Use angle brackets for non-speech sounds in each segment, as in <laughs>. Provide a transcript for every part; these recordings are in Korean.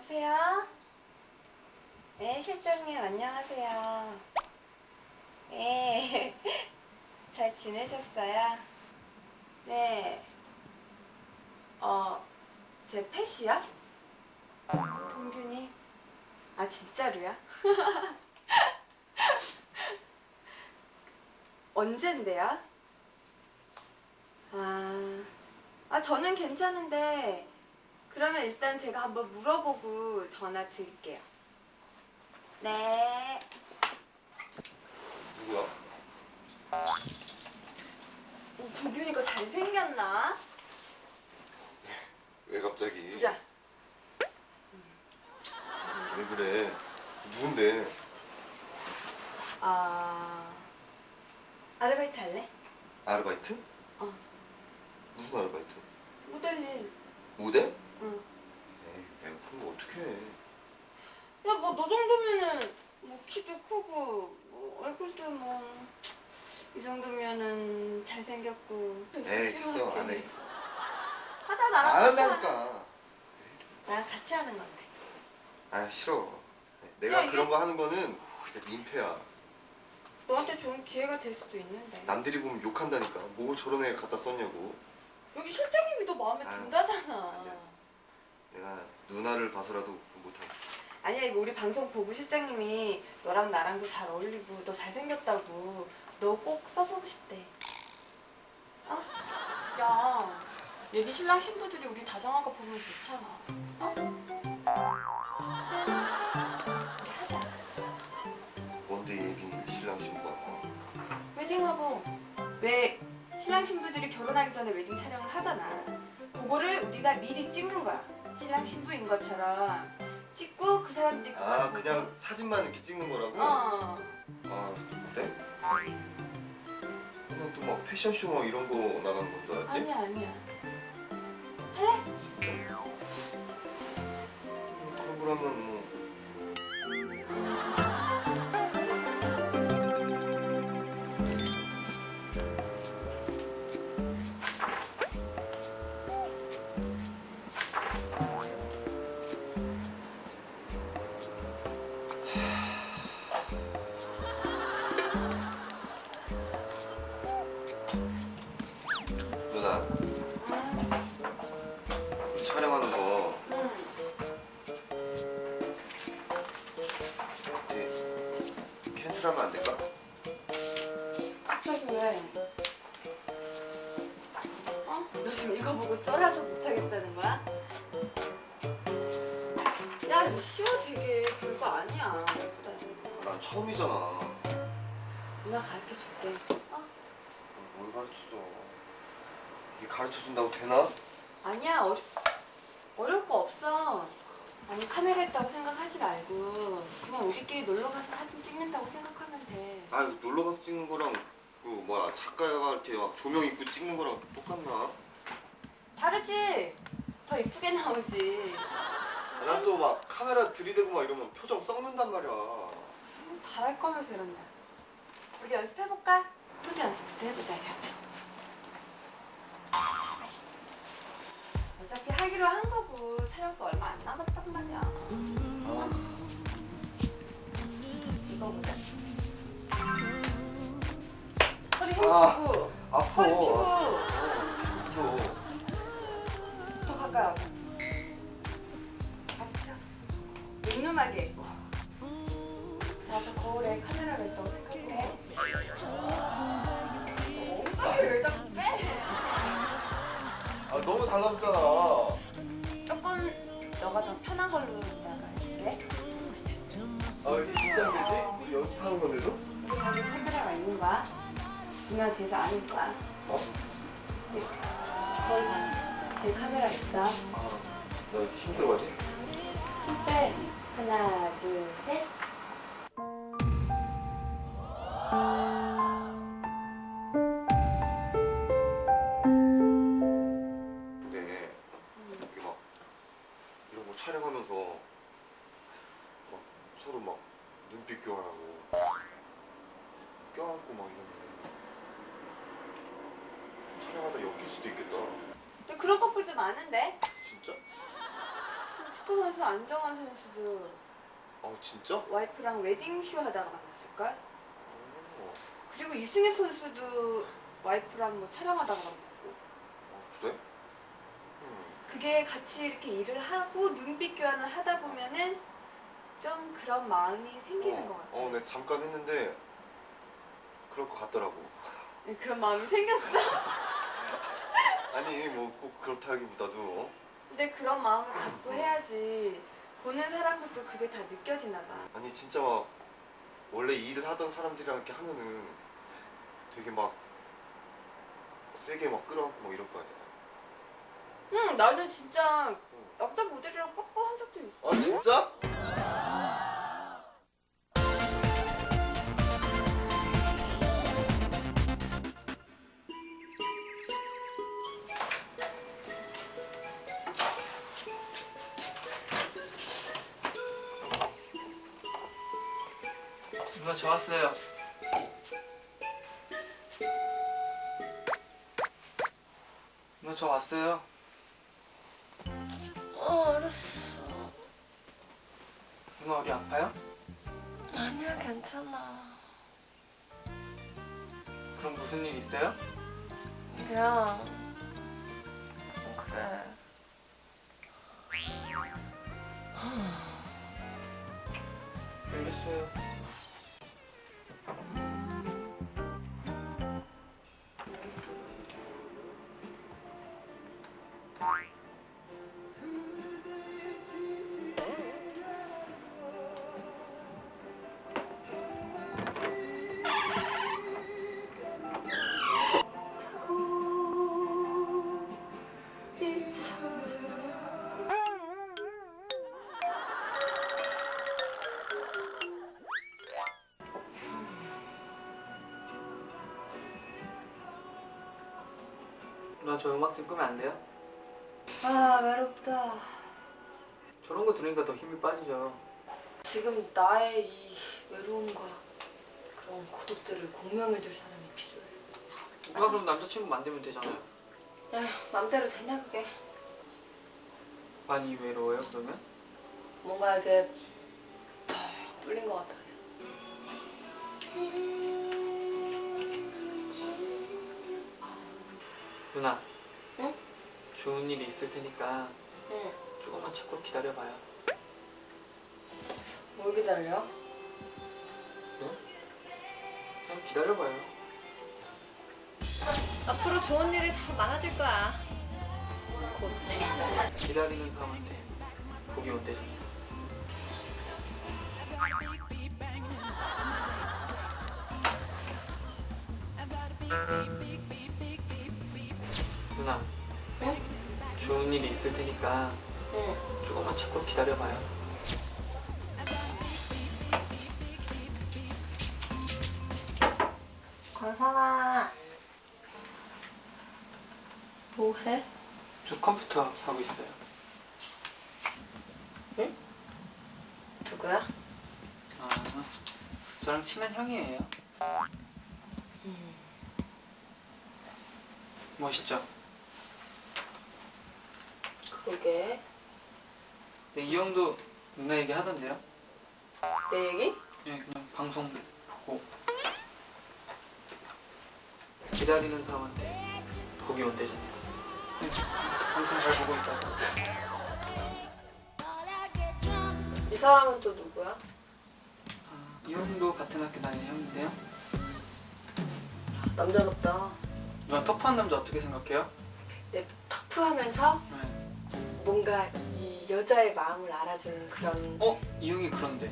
여보세요? 네, 실장님 안녕하세요. 네, <laughs> 잘 지내셨어요? 네. 어, 제 펫이요? 동균이? 아, 진짜로요? <laughs> 언젠데요? 아, 아, 저는 괜찮은데, 그러면 일단 제가 한번 물어보고 전화 드릴게요. 네. 누구야? 어, 동균이가 잘생겼나? 왜 갑자기? 보자. 왜 그래? 누군데? 아, 아르바이트 할래? 아르바이트? 어. 무슨 아르바이트? 모델일. 모델? 응. 에이, 내가 거 어떻게 해? 야, 뭐, 너 정도면은, 뭐, 키도 크고, 뭐, 얼굴도 뭐, 이 정도면은 잘생겼고. 에이, 됐어, 안 해. 하자, 나랑 안 같이 하는- 한다니까. 나랑 같이 하는 건데. 아, 싫어. 내가 야, 이게- 그런 거 하는 거는 진짜 민폐야. 너한테 좋은 기회가 될 수도 있는데. 남들이 보면 욕한다니까. 뭐 저런 애 갖다 썼냐고. 여기 실장님이 너 마음에 아유, 든다잖아. 아니야. 내가 누나를 봐서라도 못하겠어. 아니야 이거 우리 방송 보고 실장님이 너랑 나랑도 잘 어울리고 너 잘생겼다고 너 꼭 써보고 싶대 어? 야 얘기 신랑 신부들이 우리 다정한 거 보면 좋잖아 어? 하자 뭔데 얘기 신랑 신부가. 웨딩하고 왜 신랑 신부들이 결혼하기 전에 웨딩 촬영을 하잖아 그거를 우리가 미리 찍는 거야 신랑 신부인 것처럼 찍고 그 사람들이 그걸 아, 보고 그냥 사진만 이렇게 찍는 거라고? 어 아, 그래? 그냥 또 막 패션쇼 막 이런 거 나가는 건 줄 알았지? 아니야 아니야 그런 거라면 뭐 처음이잖아 누나 가르쳐 줄게 어? 뭘 가르쳐줘 이게 가르쳐 준다고 되나? 아니야 어, 어려울 거 없어 아니 카메라 있다고 생각하지 말고 그냥 우리끼리 놀러 가서 사진 찍는다고 생각하면 돼 아 놀러 가서 찍는 거랑 그 뭐야 작가가 이렇게 막 조명 입고 찍는 거랑 똑같나? 다르지? 더 이쁘게 나오지 난 또 막 카메라 들이대고 막 이러면 표정 썩는단 말이야 잘할 거면서 이런다. 우리 연습해볼까? 포즈 연습부터 해보자, 그러면. 어차피 하기로 한 거고 촬영도 얼마 안 남았단 말이야. 아, 이거 보자. 허리 아. 힘주고, 아파 허리 펴고, 또더 가까이 와봐. 가슴 펴. 늠름하게. 나도 거울에 카메라가 있다고 생각해. 엉덩이를 왜 자꾸 빼? 아, 너무 달라붙잖아 조금 너가 더 편한 걸로 이따가 해줄게. 아 이게 비싼데지? 연습하는 건데도? 우리 저기 카메라가 있는 거야. 누나 뒤에서 아는 거야. 어? 네. 거울 봐. 제 카메라 있어. 아나 힘들어가지? 힘 빼. 하나, 둘, 셋. 근데 이게 막 이런 거 촬영하면서 막 서로 막 눈빛 교환하고 껴안고 막 이러면 촬영하다 엮일 수도 있겠다 근데 그런 커플도 많은데? 진짜? 축구 축구 선수 안정환 선수도 어 진짜? 와이프랑 웨딩쇼 하다가 만났을걸? 어, 그리고 이승엽 선수도 와이프랑 뭐 촬영하다가 만났고 어 그래? 음. 그게 같이 이렇게 일을 하고 눈빛 교환을 하다 보면은 좀 그런 마음이 생기는 것 같아. 어, 네 잠깐 했는데 그럴 것 같더라고. 네, 그런 마음이 생겼어. <laughs> 아니 뭐 꼭 그렇다기보다도 어? 근데 그런 마음을 갖고 해야지 보는 사람들도 그게 다 느껴지나 봐. 아니 진짜 막 원래 이 일을 하던 사람들이랑 이렇게 하면은 되게 막 세게 막 끌어안고 막 이럴 거 아니야. 응, 나는 진짜 남자 모델이랑 뽀뽀한 적도 있어. 아 진짜? 누나 저 왔어요. 저 왔어요. 어, 알았어. 누나 어디 아파요? 아니야, 괜찮아. 그럼 무슨 일 있어요? 그 누나 저 음악 좀 끄면 안 돼요? 아, 외롭다. 저런 거 들으니까 더 힘이 빠지죠. 지금 나의 이 외로움과 그런 고독들을 공명해줄 사람이 필요해. 누가 그럼 남자친구 만들면 되잖아요. 야, 맘대로 되냐, 그게? 많이 외로워요 그러면? 뭔가 이게 탁 뚫린 것 같아. 누나. 응? 좋은 일이 있을 테니까 응. 조금만 참고 기다려봐요. 뭘 기다려? 그냥 기다려봐요. 앞으로 좋은 일이 더 많아질 거야. 곧. 기다리는 사람한테 복이 온대잖아요. 좋은 일이 있을 테니까 응. 조금만 참고 기다려봐요. 권상아. 뭐 해? 저 컴퓨터 하고 있어요. 누구야? 아, 저랑 친한 형이에요. 멋있죠? 그러게. 네, 이 형도 누나 얘기 하던데요? 내 얘기? 예, 그냥 방송 보고 기다리는 사람한테 복이 온대잖아요. 네, 방송 잘 보고 있다고. 이 사람은 또 누구야? 아, 이 형도 같은 학교 다니는 형인데요. 남자답다. 누나 터프한 남자 어떻게 생각해요? 내 터프하면서 네. 뭔가 이 여자의 마음을 알아주는 그런. 어? 이 형이 그런데.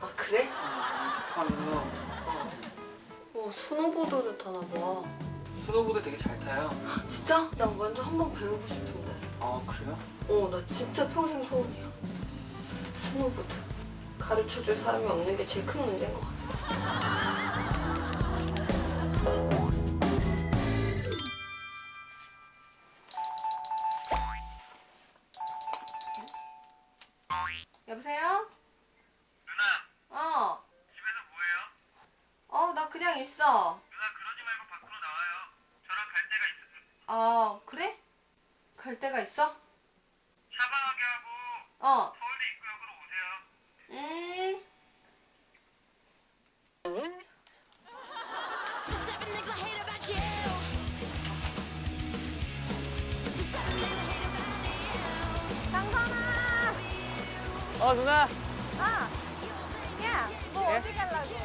아 그래? 아, 터프하면서 어 스노보드도 타나 봐. 스노보드 되게 잘 타요. 진짜? 나 완전 한번 배우고 싶은데. 아, 그래요? 어 나 진짜 평생 소원이야. 스노보드. 가르쳐줄 사람이 없는 게 제일 큰 문제인 것 같아. 어 누나 아, 야, 뭐 예? 어디 가려고?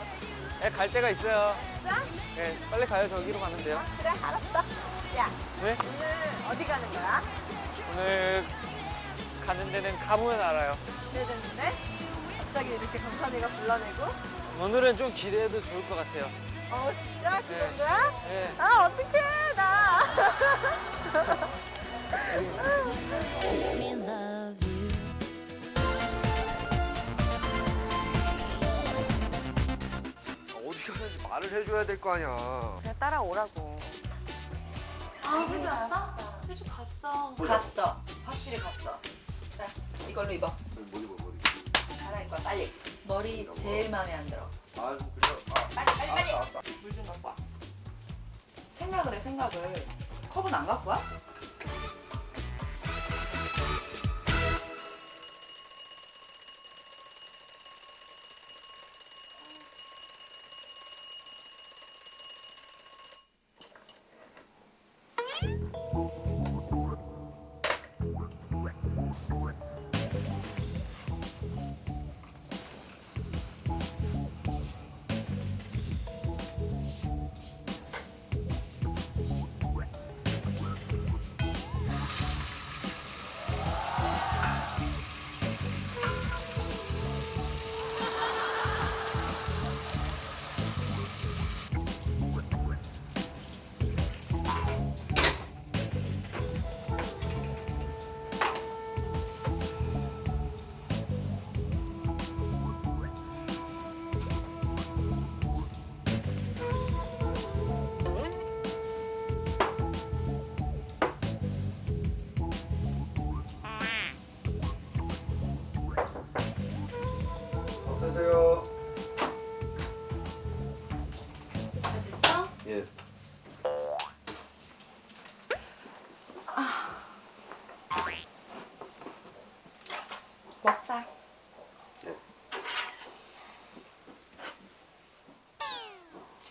예, 갈 데가 있어요 진짜? 예, 빨리 가요 저기로 가면 돼요 그래, 알았어. 야, 왜? 오늘 어디 가는 거야? 오늘 가는 데는 가보면 알아요 기대되는데? 갑자기 이렇게 강산이가 불러내고? 오늘은 좀 기대해도 좋을 것 같아요 어, 진짜? 그 네. 정도야? 예. 아, 어떡해, 나. 어디 가는지 말을 해줘야 될 거 아니야. 그냥 따라오라고. 아, 세주 왔어? 세주 갔어. 갔어. 확실히 갔어. 자, 이걸로 입어. 뭐 입어 뭐 입어. 갈아입고 와, 빨리. 머리 제일 마음에 안 들어. 아 그냥 아 빨리, 빨리, 빨리. 알았어, 알았어. 물 좀 갖고 와. 생각을 해, 생각을. 컵은 안 갖고 와?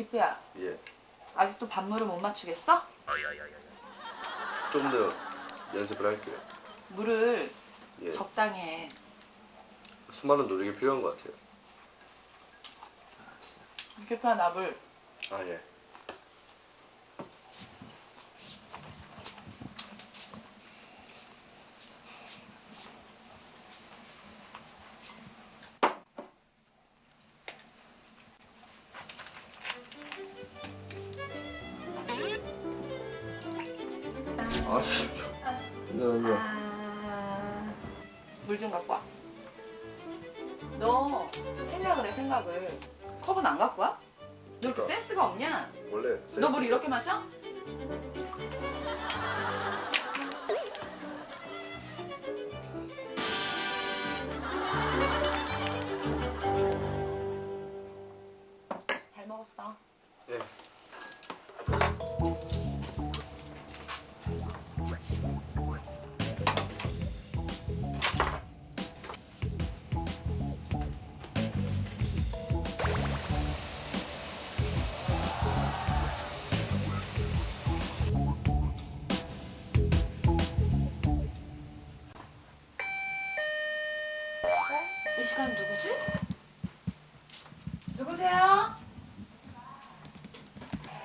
기프야, 예. 아직도 반물을 못 맞추겠어? 좀 더 연습을 할게요. 물을 예. 적당히 해. 수많은 노력이 필요한 것 같아요. 기프야, 나 물. 아 예.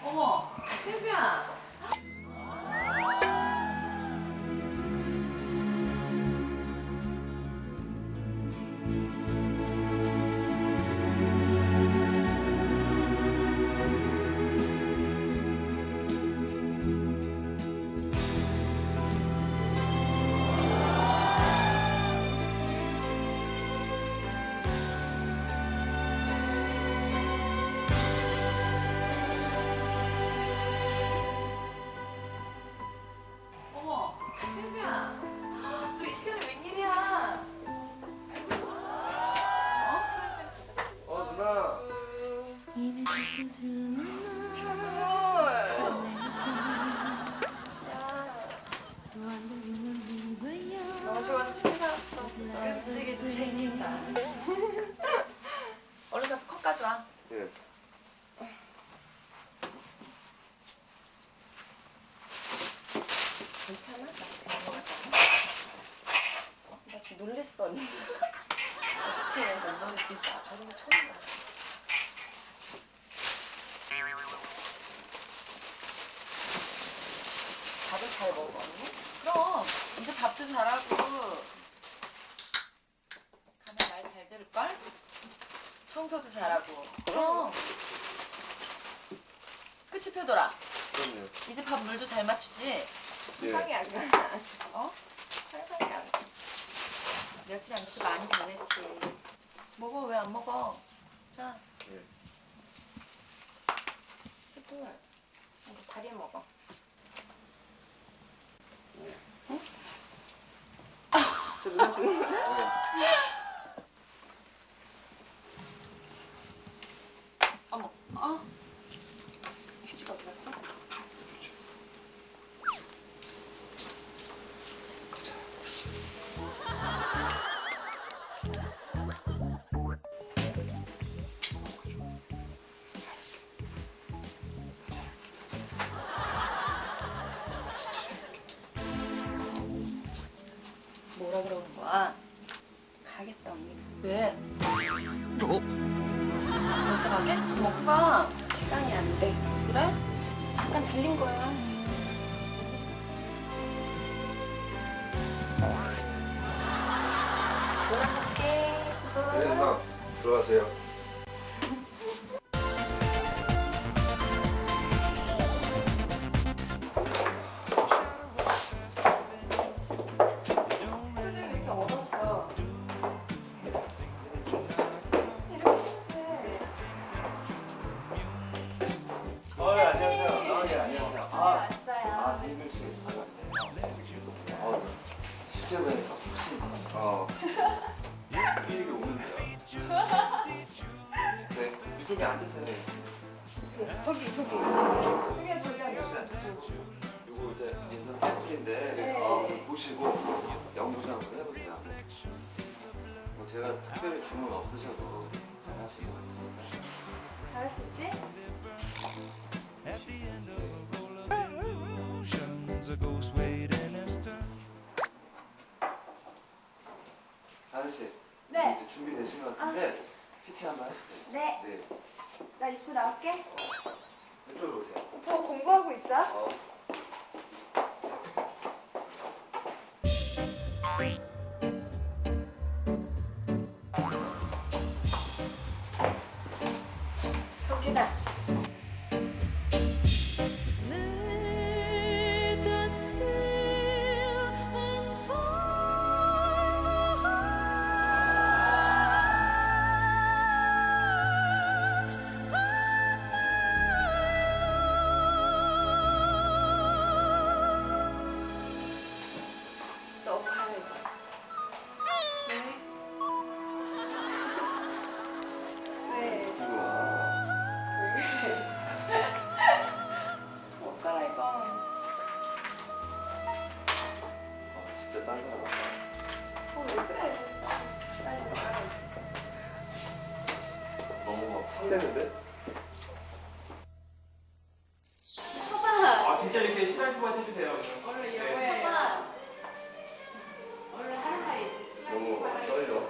어머, 세주야. 너무 좋아하는 치킨 사왔어. 깜찍이도 챙긴다. 진짜 저런 거 처음 봐. 밥을 잘 먹어 언니? 그럼 이제 밥도 잘하고 가면 말 잘 들을걸? 청소도 잘하고 그럼 끝이 펴돌아 그럼요. 이제 밥 물도 잘 맞추지? 네. 상이 안 가. 어? 상상이 안 가. 며칠 안 돼서 많이 변했지. 먹어, 왜 안 먹어? 자. 네. 셋둘. 이거 다리 먹어. 진짜 누나 거야? 어머, 어? 특별히 주문 없으셔도 a ghost waiting us to 사은 씨, 네. 이제 준비되신 것 같은데 PT 한번 하시죠. 네. 네, 나 입고 나올게. 이쪽으로 오세요. 오빠 공부하고 있어? 어. 진짜 이렇게 실하시고 해주세요. 원래 네. 서봐. 원래 하나가 있지. 너무 떨려.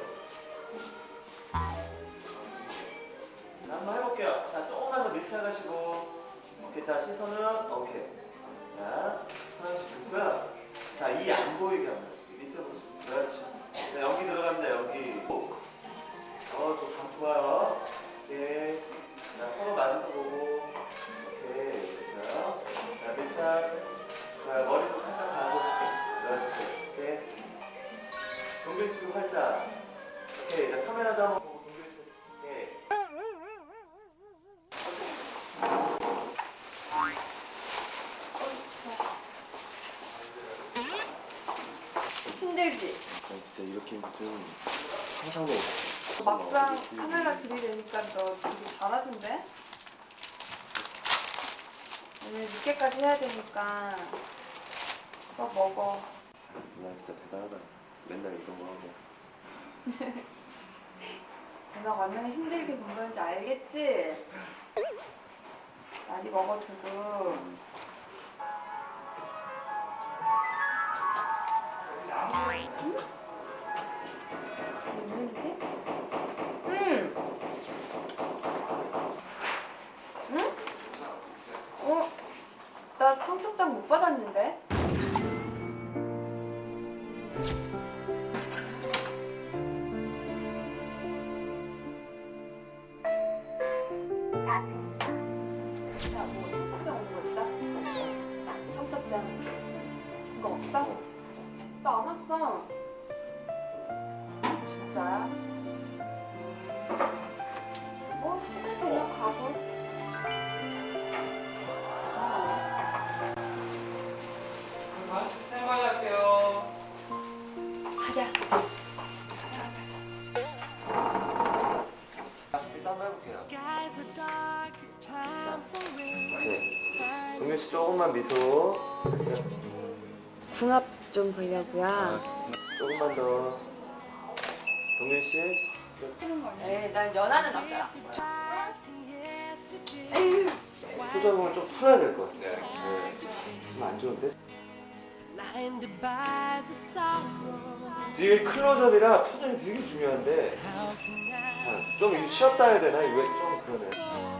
자, 한번 해볼게요. 자, 조금만 더 밀착하시고. 오케이, 자, 시선은 오케이. 자, 하나씩 긋고요. 자, 이 안 보이게 합니다. 이 밑에 보시고. 그렇지. 자, 연기 들어갑니다, 연기. 어, 좀 좋아요. 오케이. 자, 서로 마주도 보고. 좋아요. 머리도 살짝 가고. 그렇지. 오케이. 동글 씨도 살짝. 오케이. 자, 카메라도 한번 보고 동글 씨. 오케이. 힘들지? 난 진짜 이렇게 좀 상상도 못했어. 막상 카메라 들이대니까 너 되게 잘하던데? 오늘 늦게까지 해야 되니까 너 먹어. 나 진짜 대단하다. 맨날 이런 거 하고. <laughs> 내가 얼마나 힘들게 본 건지 알겠지? 많이 먹어두고 응? 다음 시스템 할게요. 사자. 일단 한번 해볼게요. 오케이. 동현 씨 조금만 미소. 궁합 좀 보려고요. 조금만 더. 동현 씨. 에이, 난 연하는 남자라. 표정을 좀 풀어야 될 것 같아요. 네. 좀 안 좋은데? 되게 클로즈업이라 표정이 되게 중요한데 아, 좀 쉬었다 해야 되나? 이거 좀 그러네.